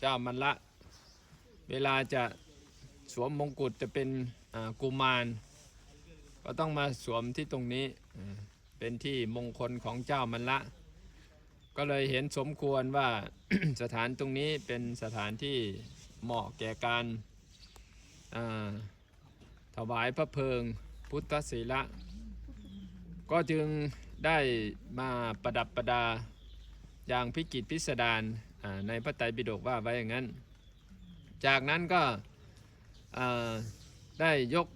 เจ้ามันละ เวลาจะสวมมงกุฎจะเป็นกุมาร ก็ต้องมาสวมที่ตรงนี้เป็นที่มงคลของเจ้ามันละ ก็เลยเห็นสมควรว่าสถานตรงนี้เป็นสถานที่เหมาะแก่การาถวายพระเพลิงพุทธศีละ ก็จึงได้มาประดับประดาอย่างพิกิจพิสดาร ในพระไตรปิฎกว่าไว้อย่างนั้น จากนั้นก็ได้ยก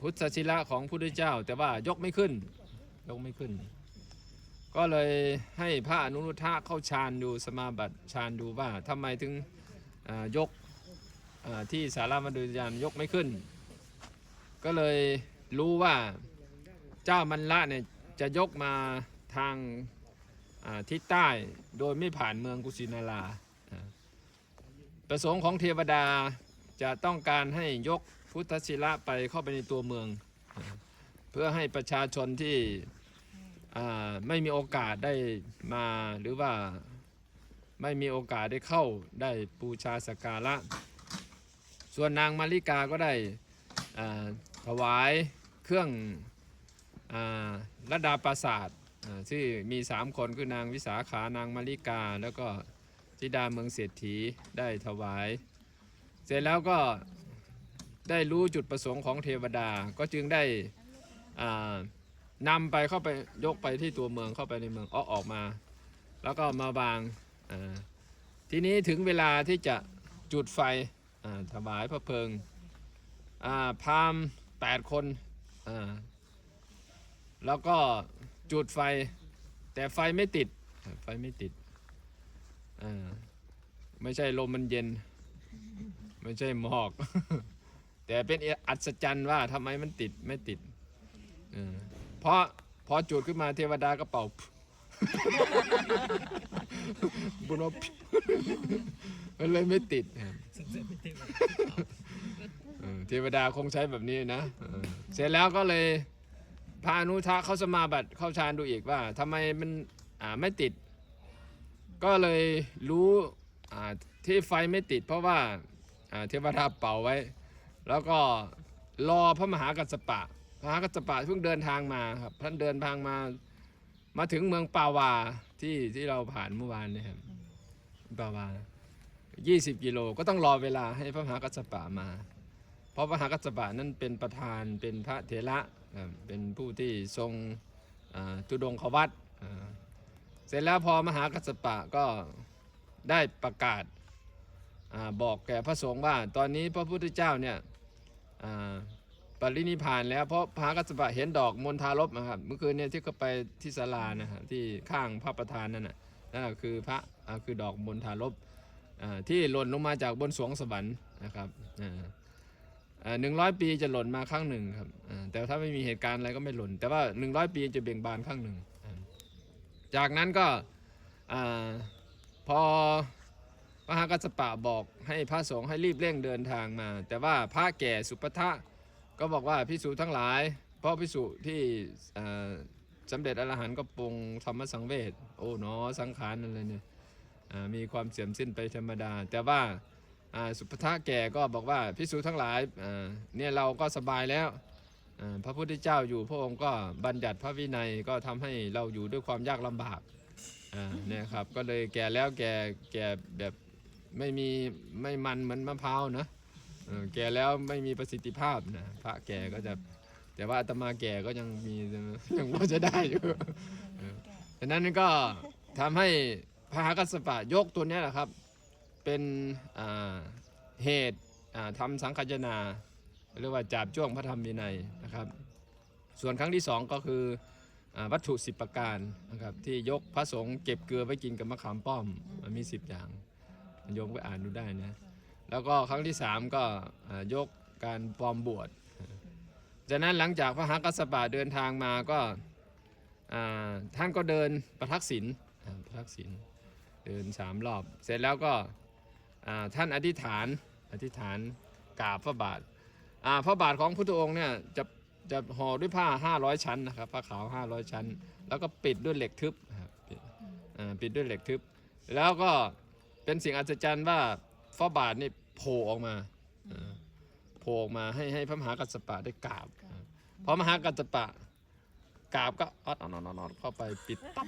พุทธศิละของพระพุทธเจ้า แต่ว่ายกไม่ขึ้นยกไม่ขึ้น ก็เลยให้พระอนุรุทธะเข้าฌานดูสมาบัติฌานดูว่าทำไมถึงยกที่สารามาดุยานยกไม่ขึ้น ก็เลยรู้ว่าเจ้ามันละเนี่ยจะยกมาทาง ทิศใต้โดยไม่ผ่านเมืองกุสินาราประสงค์ของเทวดาจะต้องการให้ยกพุทธศิละไปเข้าไปในตัวเมือง เพื่อให้ประชาชนที่ไม่มีโอกาสได้มาหรือว่าไม่มีโอกาสได้เข้าได้บูชาสการะ ส่วนนางมาริกาก็ได้ถวายเครื่องอาระดาปราศาสตร์ ที่มีสามคนคือนางวิสาขานางมาริกา แล้วก็ธิดาเมืองเศรษฐีได้ถวาย เสร็จแล้วก็ได้รู้จุดประสงค์ของเทวดาก็จึงได้นำไปเข้าไปยกไปที่ตัวเมืองเข้าไปในเมืองออกออกมา แล้วก็มาวางทีนี้ถึงเวลาที่จะจุดไฟถวายพระเพลิงพามแปดคนแล้วก็ จุดไฟ แต่ไฟไม่ติด ไฟไม่ติดอ่าไม่ใช่ลมมันเย็น ไม่ใช่หมอก แต่เป็นอัศจรรย์ว่าทำไมมันติดไม่ติดเพราะพอจุดขึ้นมาเทวดาก็เป่าบุญว่ามันเลยไม่ติดเทวดาคงใช้แบบนี้นะ เสร็จแล้วก็เลย พานุทะเข้าสมาบัติเข้าฌานดูอีกว่าทำไมมันอ่าไม่ติด ก็เลยรู้อ่าที่ไฟไม่ติด เพราะว่าอ่าเทวดาเป่าไว้ แล้วก็รอพระมหากัสปะพระมหากัสปะเพิ่งเดินทางมาครับท่านเดินทางมามาถึงเมืองปาวาที่ที่เราผ่านเมื่อวานนะครับปาวา20 กิโลก็ต้องรอเวลาให้พระมหากัสปะมา เพราะพระมหากัสปะนั้นเป็นประธานเป็นพระเถระ เป็นผู้ที่ทรงอ่าทุดงควัตเสร็จแล้วพอมหากัสปะก็ได้ประกาศอาบอกแก่พระสงฆ์ว่า ตอนนี้พระพุทธเจ้าเนี่ยปรินิพานแล้วเพราะพระกัสปะเห็นดอกมณฑารบนะครับเมื่อคืนเนี่ยที่เขาไปที่ศาลานะครับที่ข้างพระประธานนั่นน่ะนั่นคือพระคือดอกมณฑารบที่หล่นลงมาจากบนสวงสวรรค์นะครับ หนึ่งร้อยปีจะหล่นมาครั้งหนึ่งครับแต่ถ้าไม่มีเหตุการณ์อะไรก็ไม่หล่น แต่ว่าหนึ่งร้อยปีจะเบ่งบานครั้งหนึ่ง จากนั้นก็อพอพระหากัสปะบอกให้พระสงฆ์ให้รีบเร่งเดินทางมา แต่ว่าพระแก่สุปทะก็บอกว่าพิสูจทั้งหลายพราะพิสูจที่สำเร็จอรหันต์ก็ปรงธรรมสังเวชโอ้หนอสังขารนั่นเลยเนี่ยมีความเสื่อมสิ้นไปธรรมดา แต่ว่า สุปทะแก่ก็บอกว่าพิสูจทั้งหลายอ่าเนี่ยเราก็สบายแล้วอ่าพระพุทธเจ้าอยู่พระองค์ก็บัญญัติพระวินัยก็ทำให้เราอยู่ด้วยความยากลำบากอ่าเนี่ยครับก็เลยแก่แล้วแก่แก่แบบไม่มีไม่มันเหมือนมะพร้าวนะเออแก่แล้วไม่มีประสิทธิภาพนะพระแก่ก็จะแต่ว่าอาตมาแก่ก็ยังมียังพอจะได้อยู่เออดังนั้นก็ทำให้พระหากัสสปะยกตัวเนี้ยแหละครับ เป็นเหตุอ่าทำสังคายนาเรียกว่าจาบจ้วงพระธรรมวินัยนะครับ ส่วนครั้งที่สองก็คืออวัตถุสิบประการนะครับที่ยกพระสงฆ์เก็บเกลือไว้กินกับมะขามป้อมมันมีสิบอย่างโยมไปอ่านดูได้นะแล้วก็ครั้งที่สามก็ยกการปลอมบวชจากนั้นหลังจากพระหักกัสปะเดินทางมาก็ท่านก็เดินประทักษิณประทักษิณเดินสามรอบ เสร็จแล้วก็ ท่านอธิษฐานอธิษฐานกราบพระบาทอ่าพระบาทของพุทธองค์เนี่ยจะจะห่อด้วยผ้า 500 ชั้นนะครับผ้าขาว 500 ชั้น แล้วก็ปิดด้วยเหล็กทึบนะครับปิดอ่าปิดด้วยเหล็กทึบ แล้วก็เป็นสิ่งอัศจรรย์ว่าฟ้าบาทนี่โผล่ออกมาเออโผล่ออกมาให้ให้พระมหากัสสปะได้กราบเออพอมหากัสสปะกราบก็ออดออดออดออดเข้าไปปิดตับ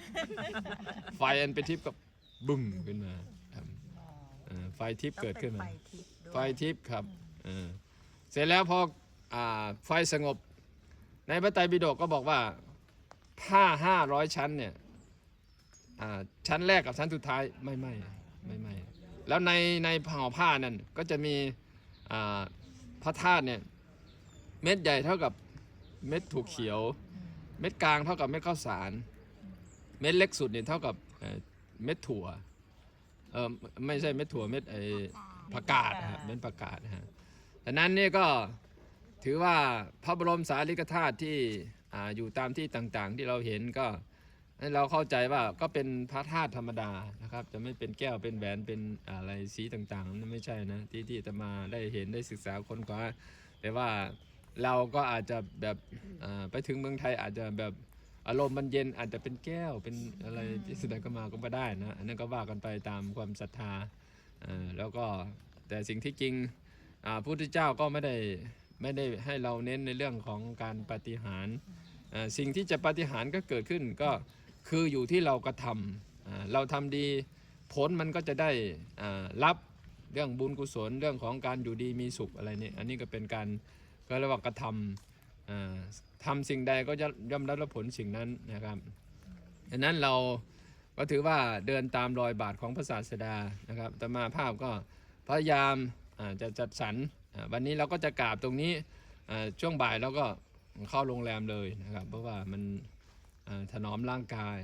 ไฟอันเป็นทิพย์ก็บึ้มขึ้นมาครับเออไฟทิพย์เกิดขึ้นมา ต้องป็ไฟทิพย์ด้วยไฟทิพย์ครับเออเสร็จแล้วพออ่าไฟสงบ ในพระไตรปิฎกก็บอกว่าผ้าห้าร้อยชั้นเนี่ยอ่าชั้นแรกกับชั้นสุดท้ายไม่ไหม้ไม่ไหม้แล้วในในห่อผ้านั่นก็จะมีอ่าพระธาตุเนี่ยเม็ดใหญ่เท่ากับเม็ดถั่วเขียว เม็ดกลางเท่ากับเม็ดข้าวสาร เม็ดเล็กสุดเนี่ยเท่ากับเอ่อเม็ดถั่ว เออไม่ใช่เม็ดถั่วเม็ดไอประกาศนะครับเป็นประกาศนะฮะดังนั้นนี่ก็ถือว่าพระบรมสารีริกธาตุที่อ่าอยู่ตามที่ต่างๆ ที่เราเห็นก็ให้เราเข้าใจว่าก็เป็นพระธาตุธรรมดานะครับ จะไม่เป็นแก้วเป็นแหวนเป็นอะไรสีต่างๆนั่นไม่ใช่นะที่ที่จะมาได้เห็นได้ศึกษาค้นคว้าแต่ว่าเราก็อาจจะแบบอ่าไปถึงเมืองไทยอาจจะแบบ อารมณ์มันเย็นอาจจะเป็นแก้วเป็นอะไรที่แสดงก็มาก็ม่ได้นะอันนั้นก็ว่ากันไปตามความศรัทธาแล้วก็แต่สิ่งที่จริงพระพุทธเจ้าก็ไม่ได้ไม่ได้ให้เราเน้นในเรื่องของการปฏิหารสิ่งที่จะปฏิหารก็เกิดขึ้นก็คืออยู่ที่เรากระทำเราทำดีผลมันก็จะได้รับเรื่องบุญกุศลเรื่องของการอยู่ดีมีสุขอะไรนี่อันนี้ก็เป็นการก็เรียกว่ากระทำอ่า ทำสิ่งใดก็จะย่อมได้รับผลสิ่งนั้นนะครับดังนั้นเราก็ถือว่าเดินตามรอยบาทของพระศาสดานะครับแต่มาภาพก็พยายามจะจัดสรรวันนี้เราก็จะกราบตรงนี้ช่วงบ่ายเราก็เข้าโรงแรมเลยนะครับ เพราะว่ามันถนอมร่างกาย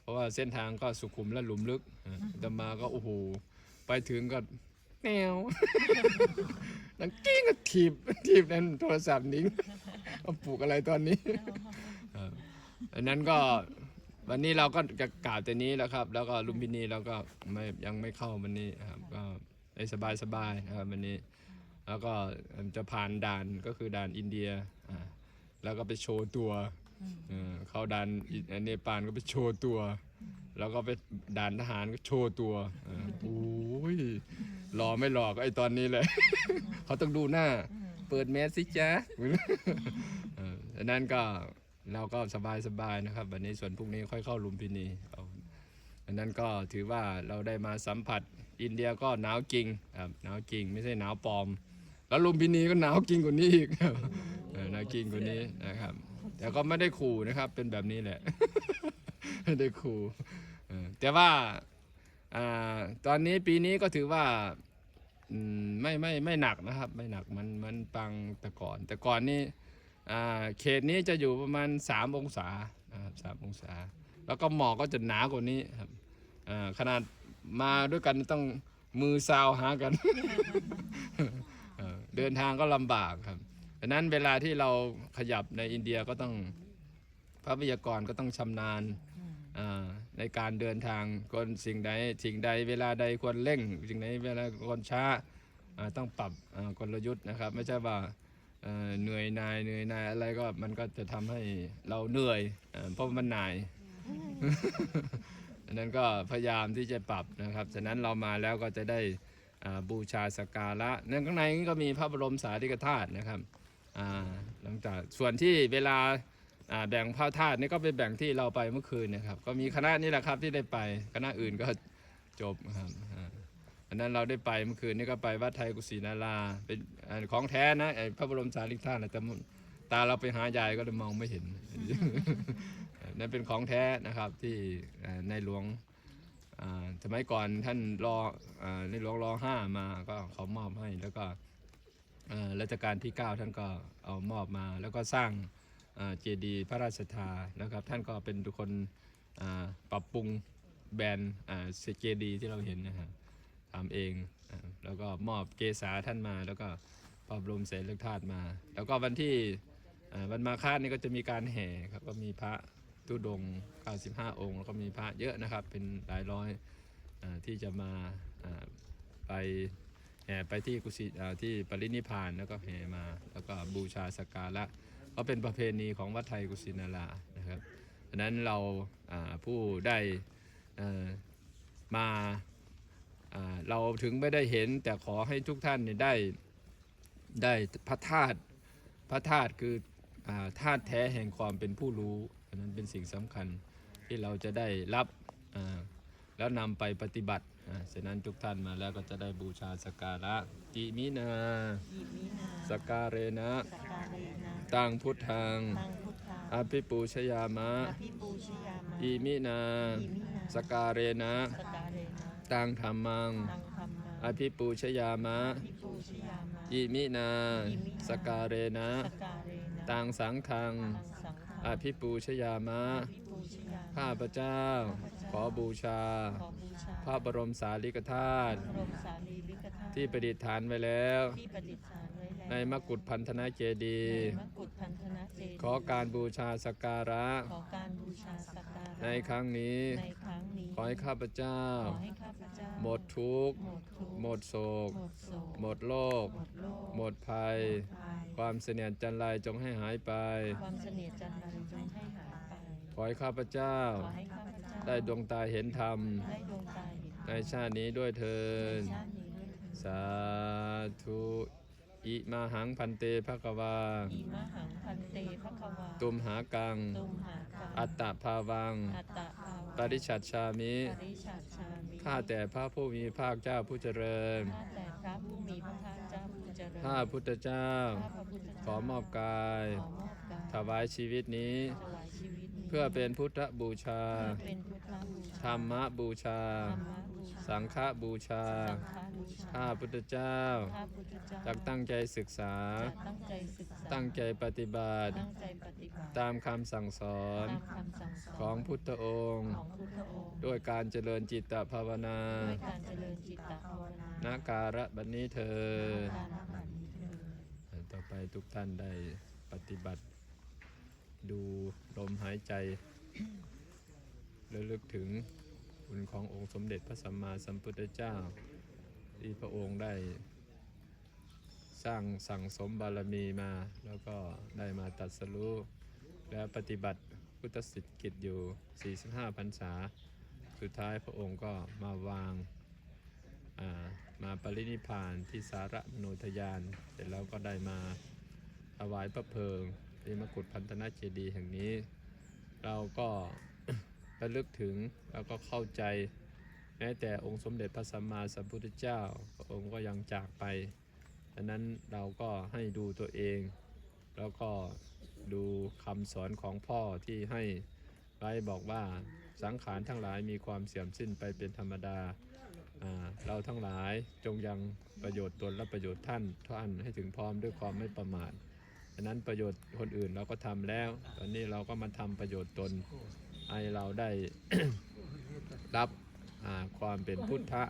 เพราะว่าเส้นทางก็สุขุมและหลุมลึกแต่มาก็โอ้โหไปถึงก็ แนวนังกิ้งก็ถีบถีบนั่นโทรศัพท์นิ้งเอาปลูกอะไรตอนนี้อ่าอันนั้นก็วันนี้เราก็จะกล่าวแต่นี้แล้วครับ แล้วก็ลุมพินีเราก็ไม่ยังไม่เข้าวันนี้ครับ ก็ได้สบายสบายๆนะครับวันนี้ แล้วก็จะผ่านด่านก็คือด่านอินเดียอ่าแล้วก็ไปโชว์ตัวเออเข้าด่านอิเนปาลก็ไปโชว์ตัว แล้วก็ไปด่านทหารก็โชว์ตัวเออโอ้ย รอไม่รอก็ไอตอนนี้เลย เขาต้องดูหน้า เปิดแมสสิจ๊ะเออดังนั้นก็เราก็สบายสบายๆนะครับ วันนี้ส่วนพรุ่งนี้ค่อยเข้าลุมพินีเอาอันนั้นก็ถือว่าเราได้มาสัมผัสอินเดียก็หนาวจริงครับหนาวจริงไม่ใช่หนาวปลอม แล้วลุมพินีก็หนาวจริงกว่านี้อีกหนาวจริงกว่านี้นะครับ แต่ก็ไม่ได้ขู่นะครับเป็นแบบนี้แหละไม่ได้ขู่แต่ว่า อ่าตอนนี้ปีนี้ก็ถือว่าไม่ไม่ไม่หนักนะครับ ไม่หนักมันมันปังแต่ก่อน แต่ก่อนนี่อ่าเขตนี้จะอยู่ประมาณ 3 องศานะครับสามองศา แล้วก็หมอกก็จะหนากว่านี้ครับอ่าขนาดมาด้วยกันต้องมือซาวหากัน เดินทางก็ลำบากครับดังนั้นเวลาที่เราขยับในอินเดียก็ต้องพระวิทยากรก็ต้องชำนาญ ในการเดินทางคนสิ่งใดสิ่งใดเวลาใดควรเร่ง สิ่งใดเวลาควรช้าต้องปรับกลยุทธ์นะครับ ไม่ใช่ว่าเหนื่อยหนายเหนื่อยหนายอะไรก็มันก็จะทำให้เราเหนื่อยเพราะมันหน่ายอันนั้นก็พยายามที่จะปรับนะครับฉะนั้นเรามาแล้วก็จะได้บูชาสักการะนั่นข้างในนี้ก็มีพระบรมสารีริกธาตุนะครับหลังจากส่วนที่เวลา อ่าแบ่งพระธาตุนี่ก็เป็นแบ่งที่เราไปเมื่อคืนเนะครับ ก็มีคณะนี้แหละครับที่ได้ไปคณะอื่นก็จบครับอันนั้นเราได้ไปเมื่อคืนนี่ก็ไปวัดไทยกุศินาราเป็นของแท้นะไอ้พระบรมสารีริกธาตุแต่ตาเราไปหายายก็เลยมองไม่เห็นนั่นเป็นของแท้นะครับที่ในหลวงอ่าสมัยก่อนท่านรออ่าในหลวงรอห้ามาก็เขามอบให้แล้วก็อ่ารัชกาลที่ 9 ท่านก็เอามอบมาแล้วก็สร้าง เจดีย์พระราชทานนะครับ ท่านก็เป็นทุกคนปรับปรุงแบรนด์เจดีย์ที่เราเห็นนะครับทำเองอแล้วก็มอบเกษาท่านมา แล้วก็พระบรมเสรีธาตุมา แล้วก็วันที่วันมาฆาตนี่ก็จะมีการแห่ครับก็มีพระตุดง 95 องค์ แล้วก็มีพระเยอะนะครับ เป็นหลายร้อยอที่จะมาไปแห่ไปที่กุศิที่ปรินิพพานแล้วก็แห่มา แล้วก็บูชาสักการะ ก็เป็นประเพณีของวัดไทยกุสินารานะครับดังนั้นเราผู้ได้มาเราถึงไม่ได้เห็นแต่ขอให้ทุกท่านได้ได้พระธาตุพระธาตุคือธาตุแท้แห่งความเป็นผู้รู้อันนั้นเป็นสิ่งสำคัญที่เราจะได้รับแล้วนำไปปฏิบัติ อ่าฉะนั้นทุกท่านมาแล้วก็จะได้บูชาสกการะจิมินาอิมินาสกการะนะสกการะนะตังพุทธังตังพุทธาอภิปูชยามะอภิปูชยามะอิมินาอิมินาสกการะนะสกการะนะตังธรรมังตังธรรมะอภิปูชยามะอภิปูชยามะอิมินาสกการะนะสกการะนะตังสังฆังตังสังฆา อภิปูชยามะอภิปูชยามะ ข้าพเจ้า ขอบูชาขอบูชาพระบรมสารีริกธาตุพระบรมสารีริกธาตุที่ประดิษฐานไว้แล้วที่ประดิษฐานไว้แล้วในมกุฏพันธนาเจดีย์ในมกุฏพันธนะเจดีย์ขอการบูชาสกการะขอการบูชาสักการะ ในครั้งนี้ในครั้งนี้ขอให้ข้าพเจ้าขอให้ข้าพเจ้าหมดทุกข์หมดทุกข์ หมดโศก หมดโศกหมดโลก หมดโลกหมดภัยภัย ความเสนียดจันไรจงให้หายไป ความเสนียดจันทร์จงให้หายไปขอให้ข้าพเจ้าขอให้ข้าพเจ้า ได้ดวงตาเห็นธรรมได้ดวงตาเห็นในชาตินี้ด้วยเทินชาตินี้ด้วยเถิดสาธุ อิมาหังพันเตภควา อิมหังพันเตภควาตุมหากัง ตุมหากังอัตตภาวัง อัตตะภาวะปริชัดชามิ ปริชาชามิข้าแต่พระผู้มีภาคเจ้าผู้เจริญ ข้าแต่พระผู้มีพระภาคเจ้าผู้เจริญข้าพุทธเจ้า ข้าพระพุทธขเจ้าอมอบกาย ขอมอบกายถวายชีวิตนี้ ถวายชีวิตนี้ เพื่อเป็นพุทธบูชาเพื่อเป็นพุทธบูชา ธรรมบูชา ธรรมบูชา สังฆบูชา สังฆบูชาข้าพุทธเจ้าข้าพุทธเจ้าจักตั้งใจศึกษา จะตั้งใจศึกษาตั้งใจปฏิบัติ ตั้งใจปฏิบัติตามคำสั่งสอน ตามคำสั่งสอนของพุทธองค์ ของพุทธองค์ด้วยการเจริญจิตตภาวนาด้วยการเจริญจิตตภาวนานาการะบัดนี้เธอ การนับบัดนี้เถิด ต่อไปทุกท่านได้ปฏิบัติ ดูลมหายใจระลึกถึงคุณขององค์สมเด็จพระสัมมาสัมพุทธเจ้า ที่พระองค์ได้ สร้างสั่งสมบารมีมา แล้วก็ได้มาตัดสรู้และปฏิบัติพุทธสิทธิกิจอยู่ 45พรรษา สุดท้ายพระองค์ก็มาวางามาปรินิพพานที่สาระมโนทยาน เสร็จแล้วก็ได้มาถวายพระเพลิง ที่มกุฏพันธนาเจดีย์แห่งนี้ เราก็ระลึกถึงแล้วก็เข้าใจแม้แต่องค์สมเด็จพระสัมมาสัมพุทธเจ้าพระองค์ก็ยังจากไปดังนั้นเราก็ให้ดูตัวเอง แล้วก็ดูคำสอนของพ่อที่ให้ไว้บอกว่าสังขารทั้งหลายมีความเสื่อมสิ้นไปเป็นธรรมดา เราทั้งหลายจงยังประโยชน์ตนและประโยชน์ท่านท่านให้ถึงพร้อมด้วยความไม่ประมาท ดังนั้นประโยชน์คนอื่นเราก็ทำแล้ว ตอนนี้เราก็มาทำประโยชน์ตนให้เราได้รับความเป็นพุทธะ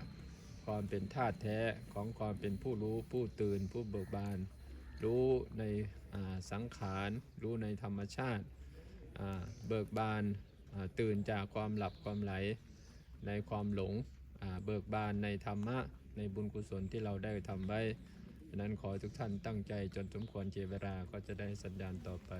ความเป็นธาตุแท้ของความเป็นผู้รู้ผู้ตื่นผู้เบิกบาน รู้ในสังขาร รู้ในธรรมชาติาเบิกบานาตื่นจากความหลับความไหลในความหลงเบิกบานในธรรมะ ในบุญกุศลที่เราได้ทำไว้ ฉะนั้นขอทุกท่านตั้งใจจนสมควรเจเวลาก็จะได้สัญญาณต่อไป